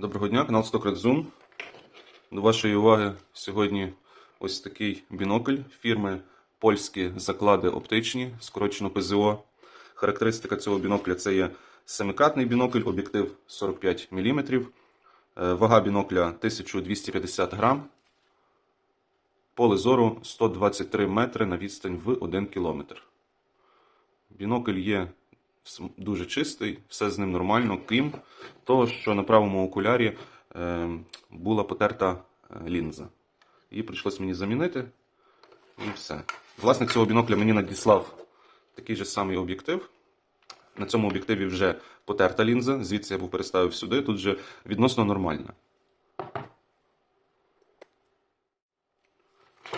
Доброго дня, канал Zoom. До вашої уваги сьогодні ось такий бінокль фірми Польські заклади оптичні, скорочено ПЗО. Характеристика цього бінокля це є семикатний бінокль, об'єктив 45 мм, вага бінокля 1250 грам, поле зору 123 метри на відстань в 1 км. Бінокль є дуже чистий, все з ним нормально, крім того, що на правому окулярі е, була потерта е, лінза. Її прийшлось мені замінити. І все. Власник цього бінокля мені надіслав такий же самий об'єктив. На цьому об'єктиві вже потерта лінза, звідси я був переставив сюди, тут вже відносно нормально.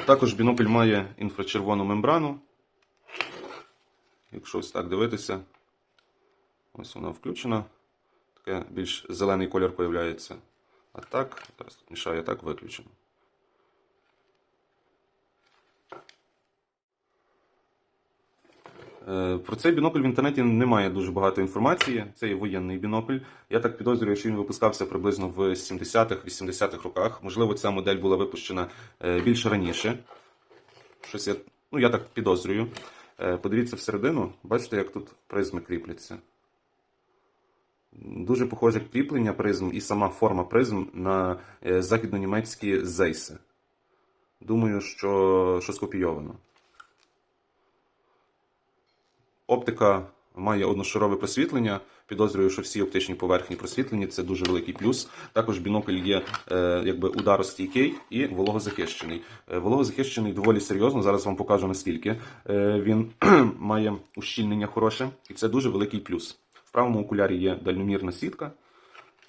Також бінокль має інфрачервону мембрану. Якщо ось так дивитися, ось вона включена. Таке більш зелений колір появляється. А так, зараз тут мішає, так виключено. Е, Про цей бінокль в інтернеті немає дуже багато інформації. Це є воєнний бінокль. Я так підозрюю, що він випускався приблизно в 70-х, 80-х роках. Можливо, ця модель була випущена е, більше раніше. Щось я, ну, я так підозрюю. Е, Подивіться всередину, бачите, як тут призми кріпляться. Дуже похоже кріплення призм і сама форма призм на е, західнонімецькі зейси. Думаю, що, що скопійовано. Оптика має одношарове просвітлення. Підозрюю, що всі оптичні поверхні просвітлені це дуже великий плюс. Також бінокль є е, якби ударостійкий і вологозахищений. Е, вологозахищений доволі серйозно. Зараз вам покажу наскільки е, він має ущільнення хороше, і це дуже великий плюс. В правому окулярі є дальномірна сітка,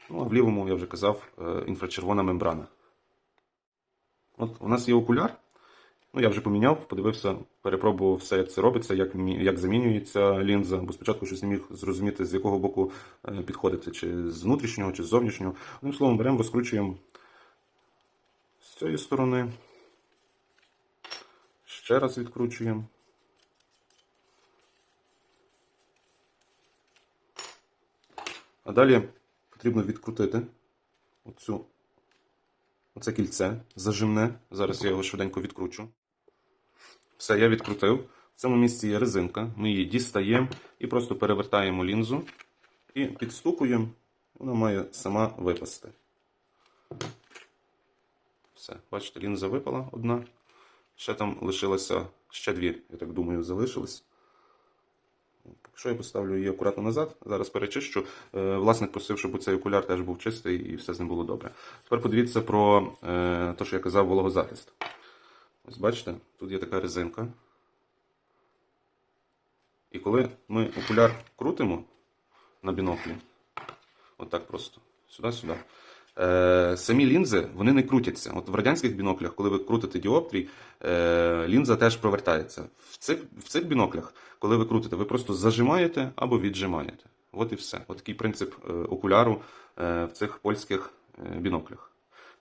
ну а в лівому, я вже казав, е, інфрачервона мембрана. От у нас є окуляр. Ну, я вже поміняв, подивився, перепробував все, як це робиться, як, як замінюється лінза, бо спочатку щось не міг зрозуміти, з якого боку е, підходити, чи з внутрішнього, чи з зовнішнього. Одним словом, беремо, розкручуємо з цієї сторони. Ще раз відкручуємо. А далі потрібно відкрутити оцю, оце кільце зажимне. Зараз я його швиденько відкручу. Все, я відкрутив. В цьому місці є резинка. Ми її дістаємо і просто перевертаємо лінзу і підстукуємо. Вона має сама випасти. Все, бачите, лінза випала одна. Ще там лишилося ще дві, я так думаю, залишились. Якщо я поставлю її акуратно назад, зараз перечищу. Е, Власник просив, щоб цей окуляр теж був чистий і все з ним було добре. Тепер подивіться про е, те, що я казав, вологозахист. Ось бачите, тут є така резинка. І коли ми окуляр крутимо на біноклі, отак просто, сюди-сюди, е, самі лінзи вони не крутяться. От в радянських біноклях, коли ви крутите діоптрій, е, лінза теж провертається. В цих, в цих біноклях, коли ви крутите, ви просто зажимаєте або віджимаєте. От і все. От такий принцип е, окуляру в цих польських біноклях.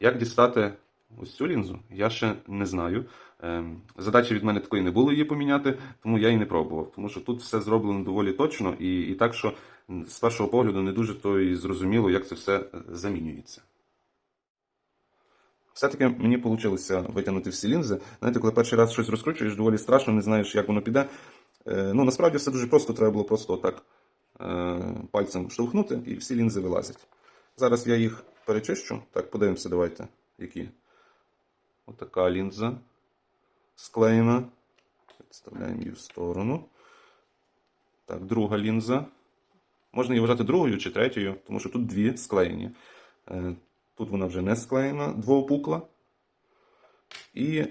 Як дістати ось цю лінзу, я ще не знаю. Ем, Задачі від мене такої не було її поміняти, тому я і не пробував. Тому що тут все зроблено доволі точно, і, і так, що з першого погляду не дуже то і зрозуміло, як це все е, замінюється. Все-таки мені вийшло витягнути всі лінзи. Знаєте, коли перший раз щось розкручуєш, доволі страшно, не знаєш, як воно піде. Е, Ну, насправді все дуже просто, треба було просто отак е, пальцем штовхнути, і всі лінзи вилазять. Зараз я їх перечищу. Так, подивимося, давайте, які. Отака лінза склеєна. Відставляємо її в сторону. Так, друга лінза. Можна її вважати другою чи третьою, тому що тут дві склеєні. Е, Тут вона вже не склеєна, двоопукла. І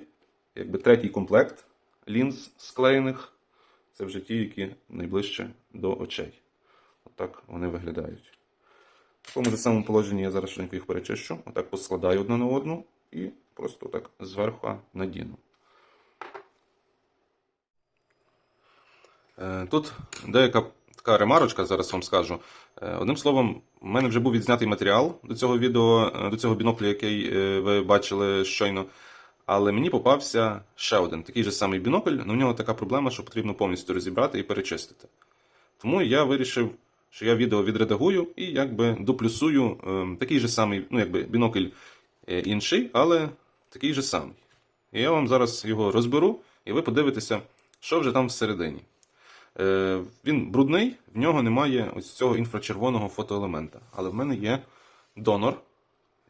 якби третій комплект лінз склеєних. Це вже ті, які найближче до очей. Отак вони виглядають. В такому ж самому положенні я зараз швиденько їх перечищу. Отак поскладаю одну на одну і просто так зверху надіну. Е, Тут деяка така ремарочка, зараз вам скажу. Е, Одним словом, в мене вже був відзнятий матеріал до цього відео, е, до цього бінокля, який ви бачили щойно. Але мені попався ще один такий же самий бінокль, але в нього така проблема, що потрібно повністю розібрати і перечистити. Тому я вирішив що я відео відредагую і якби доплюсую е, такий же самий, ну якби бінокль інший, але такий же самий. І я вам зараз його розберу, і ви подивитеся, що вже там всередині. Е, він брудний, в нього немає ось цього інфрачервоного фотоелемента. Але в мене є донор.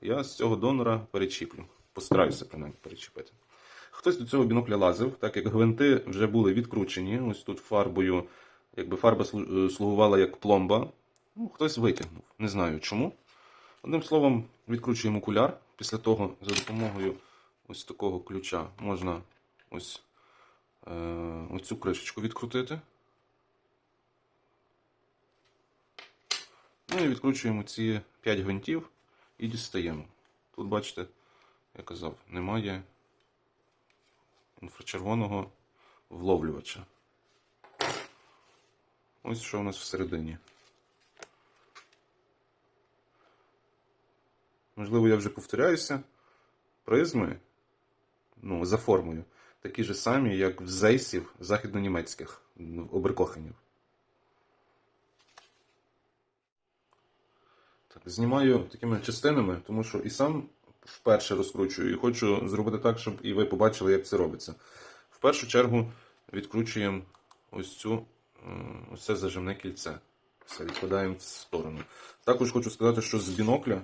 Я з цього донора перечіплю. Постараюся принаймні перечепити. Хтось до цього бінокля лазив, так як гвинти вже були відкручені. Ось тут фарбою, якби фарба е, слугувала як пломба. Ну, хтось витягнув. Не знаю чому. Одним словом, відкручуємо окуляр. Після того за допомогою ось такого ключа можна ось, е, ось кришечку відкрутити. Ну і відкручуємо ці 5 гвинтів і дістаємо. Тут, бачите, я казав, немає інфрачервоного вловлювача. Ось що у нас всередині. Можливо, я вже повторяюся. Призми, ну, за формою, такі ж самі, як в зейсів західнонімецьких в оберкохенів. Так, знімаю такими частинами, тому що і сам вперше розкручую, і хочу зробити так, щоб і ви побачили, як це робиться. В першу чергу відкручуємо ось цю ось це зажимне кільце. Все відкладаємо в сторону. Також хочу сказати, що з бінокля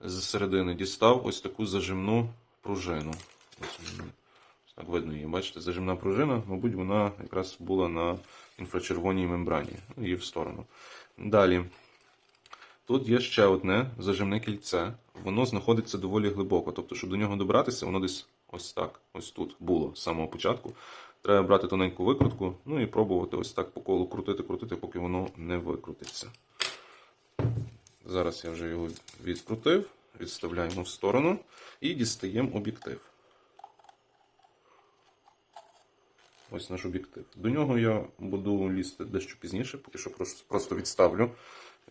з середини дістав ось таку зажимну пружину. Ось, так видно її. Бачите, зажимна пружина, мабуть, вона якраз була на інфрачервоній мембрані. Ну, Її в сторону. Далі. Тут є ще одне зажимне кільце. Воно знаходиться доволі глибоко. Тобто, щоб до нього добратися, воно десь ось так, ось тут було з самого початку. Треба брати тоненьку викрутку, ну і пробувати ось так по колу крутити, крутити, поки воно не викрутиться. Зараз я вже його відкрутив, відставляємо в сторону і дістаємо об'єктив. Ось наш об'єктив. До нього я буду лізти дещо пізніше, поки що просто відставлю.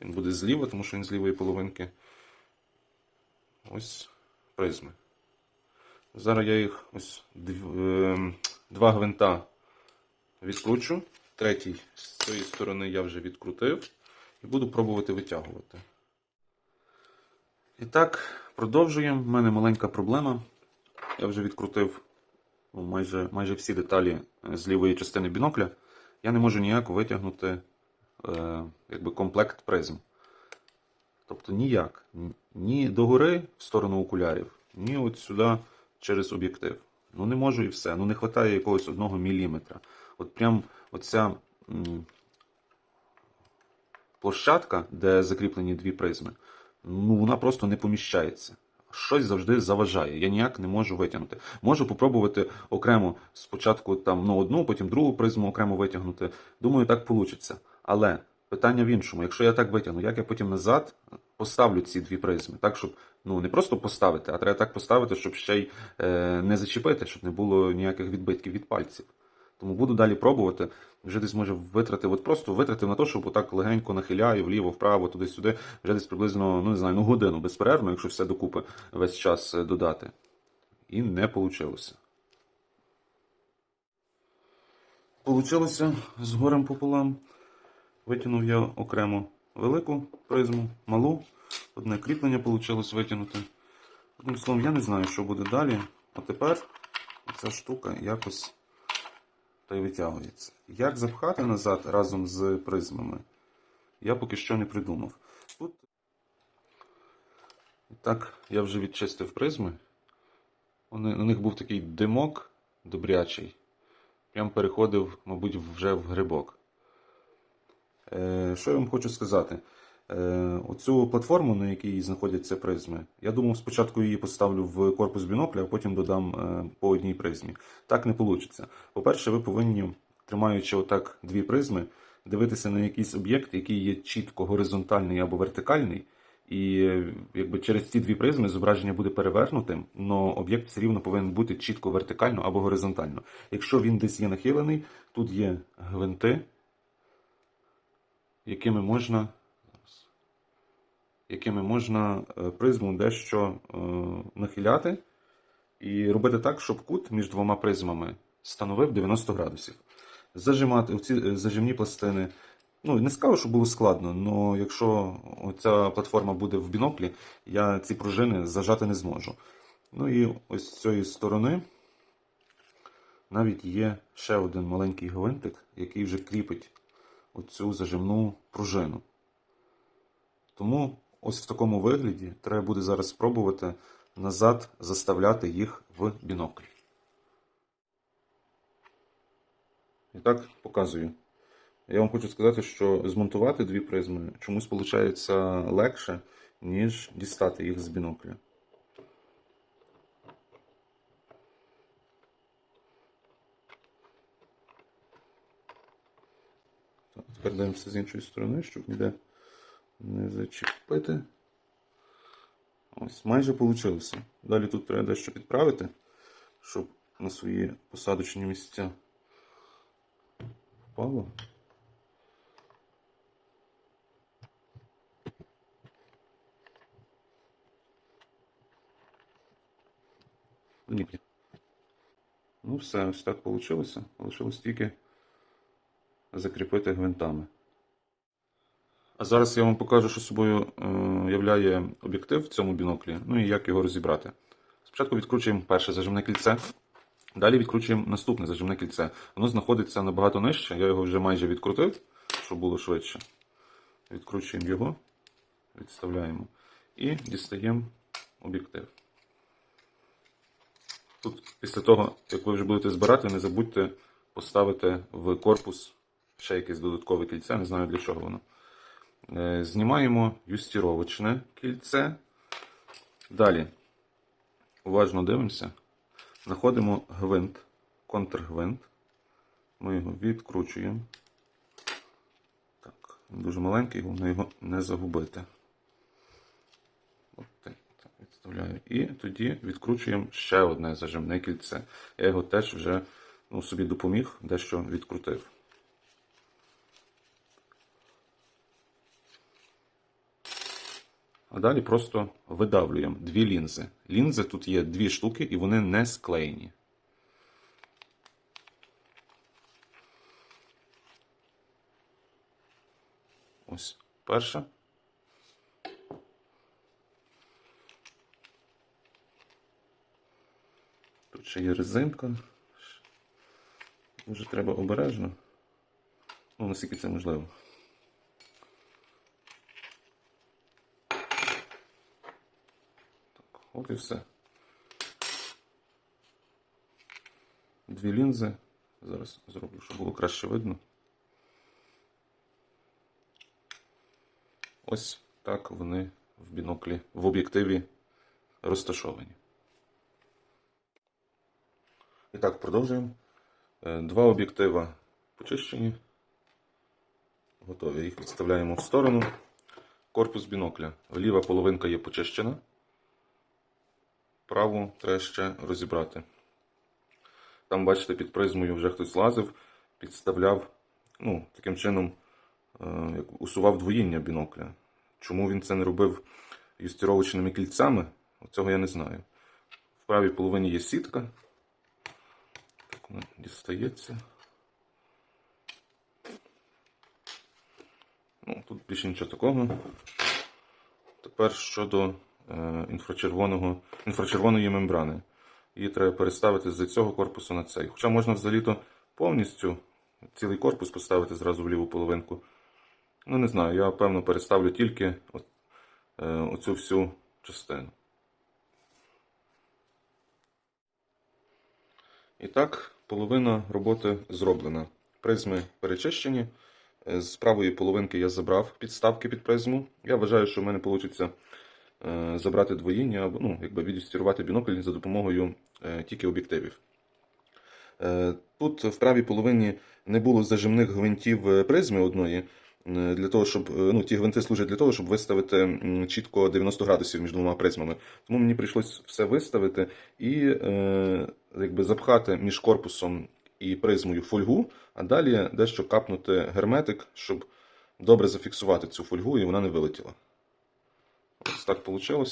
Він буде зліва, тому що він з лівої половинки. Ось призми. Зараз я їх ось ем, два гвинта відкручу. Третій з цієї сторони я вже відкрутив і буду пробувати витягувати. І так, продовжуємо. У мене маленька проблема. Я вже відкрутив майже, майже всі деталі е, з лівої частини бінокля. Я не можу ніяк витягнути е, якби комплект призм. Тобто ніяк. Ні догори в сторону окулярів, ні от сюди через об'єктив. Ну не можу і все. Ну не вистачає якогось одного міліметра. От прям оця м, площадка, де закріплені дві призми, ну вона просто не поміщається. Щось завжди заважає. Я ніяк не можу витягнути. Можу попробувати окремо спочатку там ну, одну, потім другу призму окремо витягнути. Думаю, так вийде. Але питання в іншому: якщо я так витягну, як я потім назад поставлю ці дві призми, так щоб ну не просто поставити, а треба так поставити, щоб ще й е, не зачепити, щоб не було ніяких відбитків від пальців. Тому буду далі пробувати. Вже десь може витратив, от просто витратив на те, щоб отак легенько нахиляю вліво, вправо, туди-сюди. Вже десь приблизно, ну не знаю, ну годину безперервно, якщо все докупи весь час е, додати. І не вийшло. Получилося з горем пополам. Витягнув я окремо велику призму, малу. Одне кріплення вийшло витягнути. Одним словом, я не знаю, що буде далі. А тепер ця штука якось та й витягується. Як запхати назад разом з призмами, я поки що не придумав. Тут так, я вже відчистив призми. У них був такий димок добрячий. Прям переходив, мабуть, вже в грибок. Е, що я вам хочу сказати? Е, оцю платформу, на якій знаходяться призми, я думав, спочатку її поставлю в корпус бінокля, а потім додам е, по одній призмі. Так не вийде. По-перше, ви повинні, тримаючи отак дві призми, дивитися на якийсь об'єкт, який є чітко горизонтальний або вертикальний. І якби через ці дві призми зображення буде перевернутим, але об'єкт все рівно повинен бути чітко вертикально або горизонтально. Якщо він десь є нахилений, тут є гвинти, якими можна, якими можна е, призму дещо е, нахиляти і робити так, щоб кут між двома призмами становив 90 градусів. Зажимати ці е, зажимні пластини Ну, не скажу, що було складно, але якщо ця платформа буде в біноклі, я ці пружини зажати не зможу. Ну і ось з цієї сторони навіть є ще один маленький гвинтик, який вже кріпить оцю зажимну пружину. Тому ось в такому вигляді треба буде зараз спробувати назад заставляти їх в бінокль. І так показую. Я вам хочу сказати, що змонтувати дві призми чомусь виходить легше, ніж дістати їх з бінокля. Тепер дивимося з іншої сторони, щоб ніде не зачепити. Ось, майже вийшло. Далі тут треба дещо підправити, щоб на свої посадочні місця впало. Ні. Ну, все, ось так вийшло. Лишилось тільки закріпити гвинтами. А зараз я вам покажу, що собою е, являє об'єктив в цьому біноклі, ну і як його розібрати. Спочатку відкручуємо перше зажимне кільце, далі відкручуємо наступне зажимне кільце. Воно знаходиться набагато нижче, я його вже майже відкрутив, щоб було швидше. Відкручуємо його, відставляємо і дістаємо об'єктив. Тут, після того, як ви вже будете збирати, не забудьте поставити в корпус ще якесь додаткове кільце, не знаю для чого воно. Е, Знімаємо юстіровочне кільце. Далі уважно дивимося. Знаходимо гвинт, контргвинт. Ми його відкручуємо. Так, дуже маленький, головне його не загубити. От так, відставляю. І тоді відкручуємо ще одне зажимне кільце. Я його теж вже ну, собі допоміг, дещо відкрутив. Далі просто видавлюємо дві лінзи. Лінзи тут є дві штуки, і вони не склеєні. Ось перша. Тут ще є резинка. Дуже треба обережно. Ну, наскільки це можливо. От і все. Дві лінзи. Зараз зроблю, щоб було краще видно. Ось так вони в біноклі, в об'єктиві розташовані. І так, продовжуємо. Е, Два об'єктива почищені. Готові. Їх відставляємо в сторону. Корпус бінокля. Ліва половинка є почищена. Праву треба ще розібрати. Там, бачите, під призмою вже хтось лазив, підставляв, ну, таким чином е, усував двоїння бінокля. Чому він це не робив юстіровочними кільцями, цього я не знаю. В правій половині є сітка. Так вона дістається. Ну, тут більше нічого такого. Тепер щодо інфрачервоного, інфрачервоної мембрани. Її треба переставити з цього корпусу на цей. Хоча можна взагалі-то повністю цілий корпус поставити зразу в ліву половинку. Ну, не знаю, я певно переставлю тільки е, оцю всю частину. І так, половина роботи зроблена. Призми перечищені. Е, З правої половинки я забрав підставки під призму. Я вважаю, що в мене вийде забрати двоїння або ну, якби відстірувати бінокль за допомогою е, тільки об'єктивів. Е, Тут в правій половині не було зажимних гвинтів е, призми одної. е, Для того, щоб е, ну, ті гвинти служать для того, щоб виставити чітко 90 градусів між двома призмами. Тому мені прийшлось все виставити і е, якби запхати між корпусом і призмою фольгу, а далі дещо капнути герметик, щоб добре зафіксувати цю фольгу і вона не вилетіла. Ось так вийшло.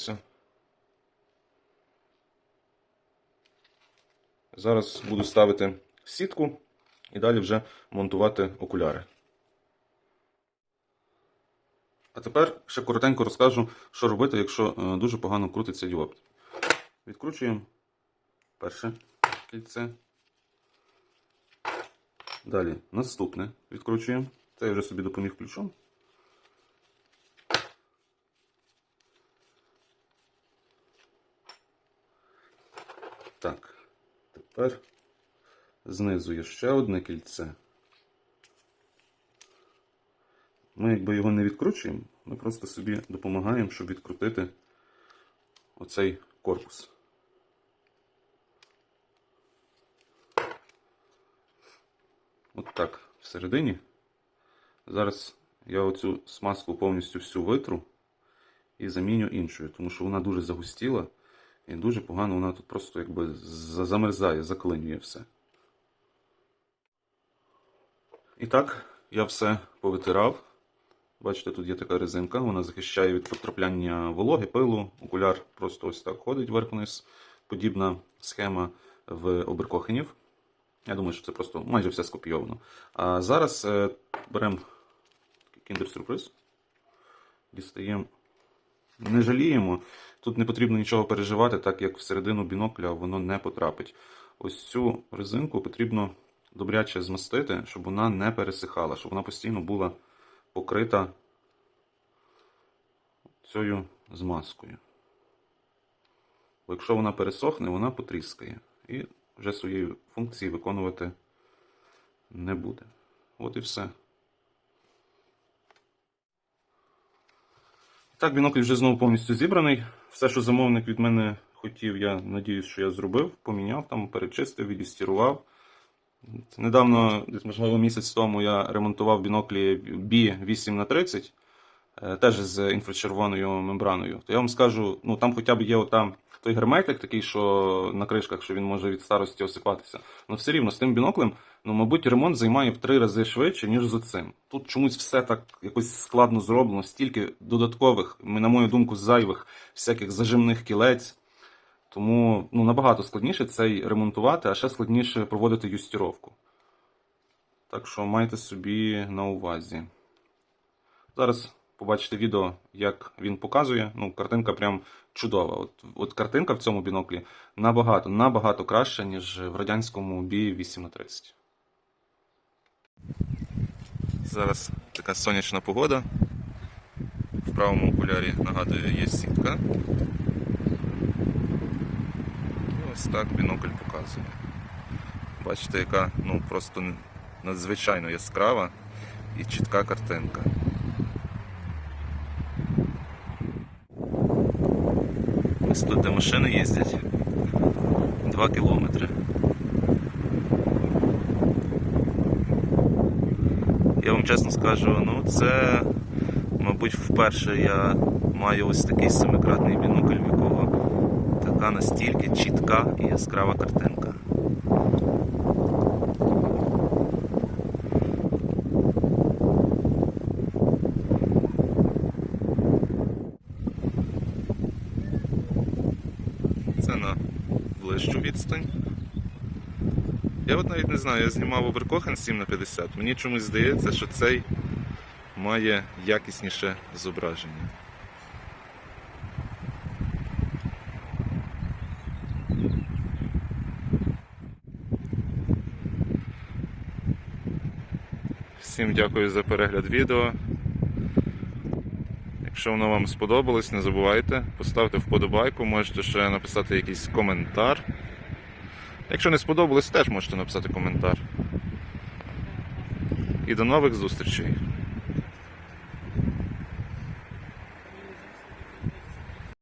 Зараз буду ставити сітку і далі вже монтувати окуляри. А тепер ще коротенько розкажу, що робити, якщо е, дуже погано крутиться діопт. Відкручуємо перше кільце. Далі наступне відкручуємо. Це я вже собі допоміг ключом. Так, тепер знизу є ще одне кільце. Ми якби його не відкручуємо, ми просто собі допомагаємо, щоб відкрутити оцей корпус. От так, всередині. Зараз я оцю смазку повністю всю витру і заміню іншою, тому що вона дуже загустіла і дуже погано вона тут просто якби замерзає, заклинює все. І так, я все повитирав. Бачите, тут є така резинка, вона захищає від потрапляння вологи, пилу. Окуляр просто ось так ходить вверх-вниз. Подібна схема в оберкохенів. Я думаю, що це просто майже все скопійовано. А зараз е, беремо кіндер-сюрприз. Дістаємо. Не жаліємо. Тут не потрібно нічого переживати, так як всередину бінокля воно не потрапить. Ось цю резинку потрібно добряче змастити, щоб вона не пересихала, щоб вона постійно була покрита цією змазкою. Бо якщо вона пересохне, вона потріскає і вже своєї функції виконувати не буде. От і все. Так, бінокль вже знову повністю зібраний. Все, що замовник від мене хотів, я надіюсь, що я зробив, поміняв там, перечистив, відістірував. Недавно, десь можливо місяць тому, я ремонтував біноклі B8х30, е, теж з інфрачервоною мембраною. То я вам скажу, ну там хоча б є отам той герметик такий, що на кришках, що він може від старості осипатися. Ну все рівно з тим біноклем, ну, мабуть, ремонт займає в три рази швидше, ніж з цим. Тут чомусь все так якось складно зроблено, стільки додаткових, на мою думку, зайвих всяких зажимних кілець. Тому ну, набагато складніше цей ремонтувати, а ще складніше проводити юстіровку. Так що майте собі на увазі. Зараз побачите відео, як він показує. Ну, картинка прям чудова. От, от картинка в цьому біноклі набагато, набагато краща, ніж в радянському b 8 на 30 Зараз така сонячна погода. В правому окулярі, нагадую, є сітка. Ось так бінокль показує. Бачите, яка ну, просто надзвичайно яскрава і чітка картинка. Ось тут, де машини їздять, 2 кілометри. Я вам чесно скажу, ну це, мабуть, вперше я маю ось такий семикратний бінокль, в якого така настільки чітка і яскрава картинка. Це на ближчу відстань. Я от навіть не знаю, я знімав Оберкохен 7 на 50 Мені чомусь здається, що цей має якісніше зображення. Всім дякую за перегляд відео. Якщо воно вам сподобалось, не забувайте, поставте вподобайку, можете ще написати якийсь коментар. Якщо не сподобалось, теж можете написати коментар. І до нових зустрічей!